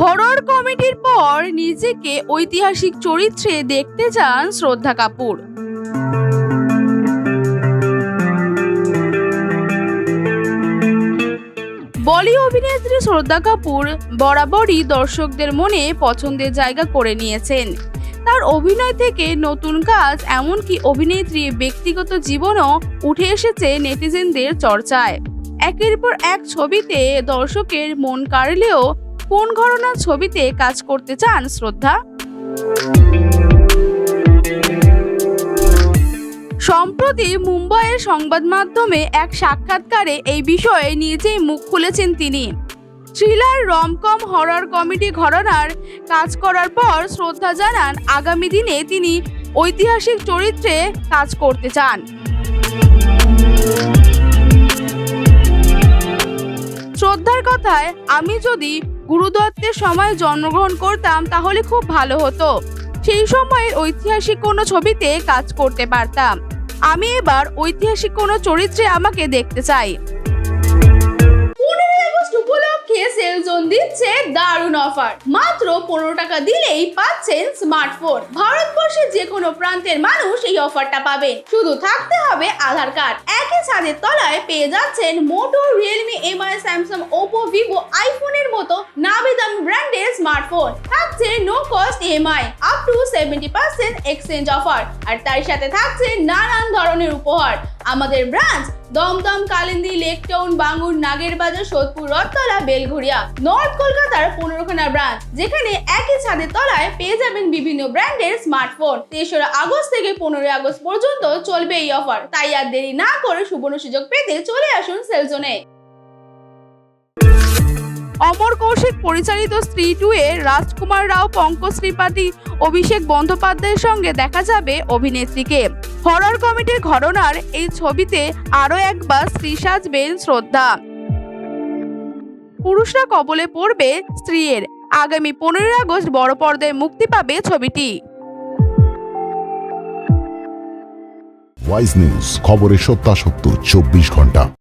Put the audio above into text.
Horror কমেডির পর নিজেকে ঐতিহাসিক চরিত্রে দেখতে চান শ্রদ্ধা কাপুর। বলি অভিনেত্রী শ্রদ্ধা কাপুর বরাবরই দর্শকদের মনে পছন্দের জায়গা করে নিয়েছেন। তার অভিনয় থেকে নতুন কাজ এমনকি অভিনেত্রী ব্যক্তিগত জীবনও উঠে এসেছে নেটিজেনদের চর্চায়। একের পর এক ছবিতে দর্শকের মন কাড়লেও কোন ঘটনার ছবিতে কাজ করতে চান, শ্রদ্ধা? সম্প্রতি মুম্বাইয়ের সংবাদ মাধ্যমে এক সাক্ষাৎকারে এই বিষয়ে নিজেই মুখ খুলেছেন তিনি। থ্রিলার, রমকম, হরর, কমেডি ঘটনার কাজ করার পর শ্রদ্ধা জানান, আগামী দিনে তিনি ঐতিহাসিক চরিত্রে কাজ করতে চান। শ্রদ্ধার কথায়, আমি যদি গুরুদত্তের সময় জন্মগ্রহণ করতাম, তাহলে খুব ভালো হতো। সেই সময়ের ঐতিহাসিক কোনো ছবিতে কাজ করতে পারতাম। আমি এবার ঐতিহাসিক কোনো চরিত্রে আমাকে দেখতে চাই। উপলক্ষে অফার। মাত্র পনেরো টাকা দিলেই পাচ্ছেন স্মার্টফোন। ভারতবর্ষের প্রান্তের মানুষ এই অফারটা শুধু থাকতে হবে আধার কার্ড। একই ছাদের তলায় পেয়ে যাচ্ছেন Moto Realme Mi Samsung, Oppo, Vivo আইফোনের স্মার্টফোন থাকছে no cost EMI up to seventy percent exchange offer আর তার সাথে থাকছে নানান ধরনের উপহার। আমাদের ব্রাঞ্চ দমদম, কালিন্দী, লেকটাউন, বাঙ্গুর, নাগেরবাজার, সোদপুর, রথতলা বেলঘুরিয়া নর্থ কলকাতার পনেরোখানা ব্রাঞ্চ, যেখানে একই ছাদের তলায় পেয়ে যাবেন বিভিন্ন ব্র্যান্ডের স্মার্টফোন তেসরা আগস্ট থেকে পনেরোই আগস্ট পর্যন্ত চলবে এই অফার তাই আর দেরি না করে সুবর্ণ সুযোগ পেতে চলে আসুন সেলজনে অমর কৌশিক পরিচালিত স্ত্রী টু এ রাজকুমার রাও, পঙ্কজ ত্রিপাঠী, অভিষেক বন্দ্যোপাধ্যায়ের সঙ্গে দেখা যাবে অভিনেত্রীকে। হরর কমেডির ঘটনার এই ছবিতে আরও একবার স্ত্রী সাজবেন শ্রদ্ধা। পুরুষরা কবলে পড়বে স্ত্রীর। আগামী পনেরোই আগস্ট বড় পর্দায় মুক্তি পাবে ছবিটি। ওয়াইজ নিউজ খবরের সত্যাসত্য, চব্বিশ ঘণ্টা।